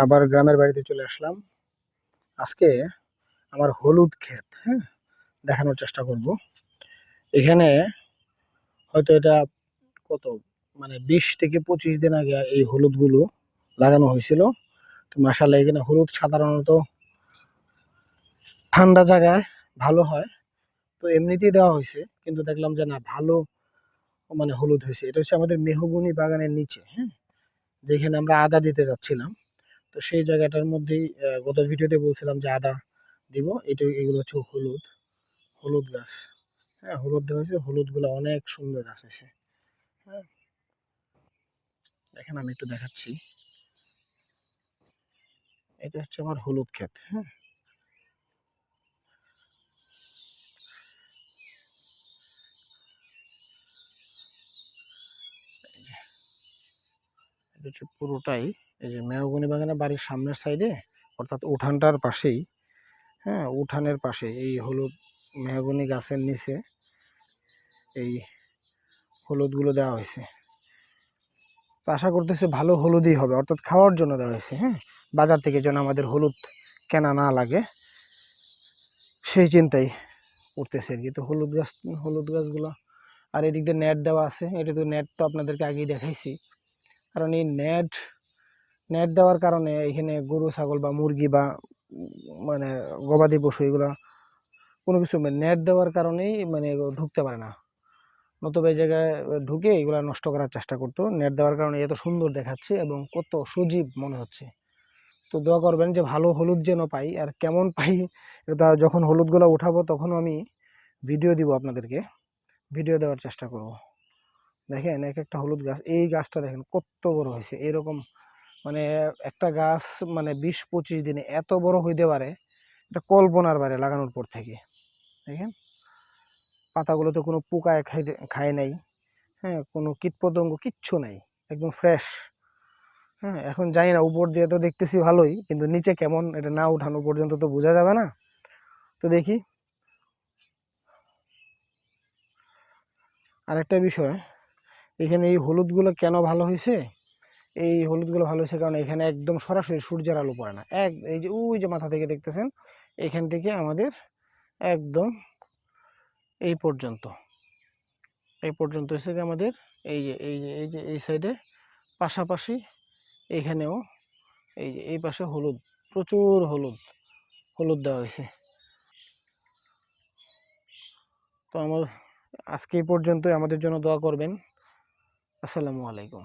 আবার গ্রামের বাড়িতে চলে আসলাম। আজকে আমার হলুদ ক্ষেত হ্যাঁ দেখানোর চেষ্টা করব। এখানে হয়তো এটা কত মানে বিশ থেকে পঁচিশ দিন আগে এই হলুদগুলো লাগানো হয়েছিল। তো মাসাল্লাহ এখানে হলুদ সাধারণত ঠান্ডা জায়গায় ভালো হয়। তো এমনিতেই দেওয়া হয়েছে, কিন্তু দেখলাম যে না, ভালো মানে হলুদ হয়েছে। এটা হচ্ছে আমাদের মেহগুনি বাগানের নিচে হ্যাঁ যেখানে আমরা আদা দিতে যাচ্ছিলাম। সেই জায়গাটার মধ্যেই গত ভিডিওতে বলছিলাম যে আদা দিব। এটা, এগুলো হচ্ছে হলুদ হলুদ গাছ। হ্যাঁ হলুদ দেওয়া হয়েছে। হলুদগুলো অনেক সুন্দর আছে হ্যাঁ। দেখেন, আমি একটু দেখাচ্ছি। এটা হচ্ছে আমার হলুদ ক্ষেত। হ্যাঁ। হচ্ছে পুরোটাই। এই যে মেহগনি বাগানের বাড়ির সামনের সাইডে, অর্থাৎ উঠানটার পাশেই হ্যাঁ উঠানের পাশে, এই হলুদ মেহগনি গাছের নিচে এই হলুদগুলো দেওয়া হয়েছে। তো আশা করতেছে ভালো হলুদই হবে, অর্থাৎ খাওয়ার জন্য দেওয়া হয়েছে হ্যাঁ। বাজার থেকে যেন আমাদের হলুদ কেনা না লাগে, সেই চিন্তাই করতেছে আর কি। তো হলুদ গাছ, হলুদ গাছগুলো, আর এদিক দিয়ে নেট দেওয়া আছে, এটা তো নেট তো আপনাদেরকে আগেই দেখাইছি। কারণ এই নেট নেট দেওয়ার কারণে এখানে গরু, ছাগল বা মুরগি বা মানে গবাদি পশু এগুলো কোনো কিছু নেট দেওয়ার কারণেই মানে ঢুকতে পারে না। নতুবা এই জায়গায় ঢুকে এগুলো নষ্ট করার চেষ্টা করতো। নেট দেওয়ার কারণে এত সুন্দর দেখাচ্ছে এবং কত সজীব মনে হচ্ছে। তো দোয়া করবেন যে ভালো হলুদ যেন পাই আর কেমন পাই এটা যখন হলুদগুলো উঠাবো তখন আমি ভিডিও দিব আপনাদেরকে। ভিডিও দেওয়ার চেষ্টা করব। দেখেন এক একটা হলুদ গাছ, এই গাছটা দেখেন কত বড় হয়েছে। এরকম মানে একটা গাছ মানে বিশ পঁচিশ দিনে এত বড় হইতে পারে, এটা কল্পনার বাইরে লাগানোর পর থেকে। দেখেন? পাতাগুলোতে কোনো পোকায় খাই খায় নাই। হ্যাঁ কোনো কীটপতঙ্গ কিচ্ছু নাই, একদম ফ্রেশ হ্যাঁ এখন জানি না, উপর দিয়ে তো দেখতেছি ভালোই, কিন্তু নিচে কেমন, এটা না উঠানো পর্যন্ত তো বোঝা যাবে না। তো দেখি। আরেকটা বিষয় এখানে এই হলুদগুলো কেন ভালো হয়েছে? এই হলুদগুলো ভালো হয়েছে কারণ এখানে একদম সরাসরি সূর্যের আলো পড়ে না। এক, এই যে ওই যে মাথা থেকে দেখতেছেন, এখান থেকে আমাদের একদম এই পর্যন্ত। এই পর্যন্ত কি আমাদের এই যে এই যে এই যে, এই সাইডে পাশাপাশি এইখানেও এই যে, এই পাশে হলুদ, প্রচুর হলুদ হলুদ দেওয়া হয়েছে। তো আমার, আজকে এই পর্যন্তই। আমাদের জন্য দোয়া করবেন। আসসালামু আলাইকুম।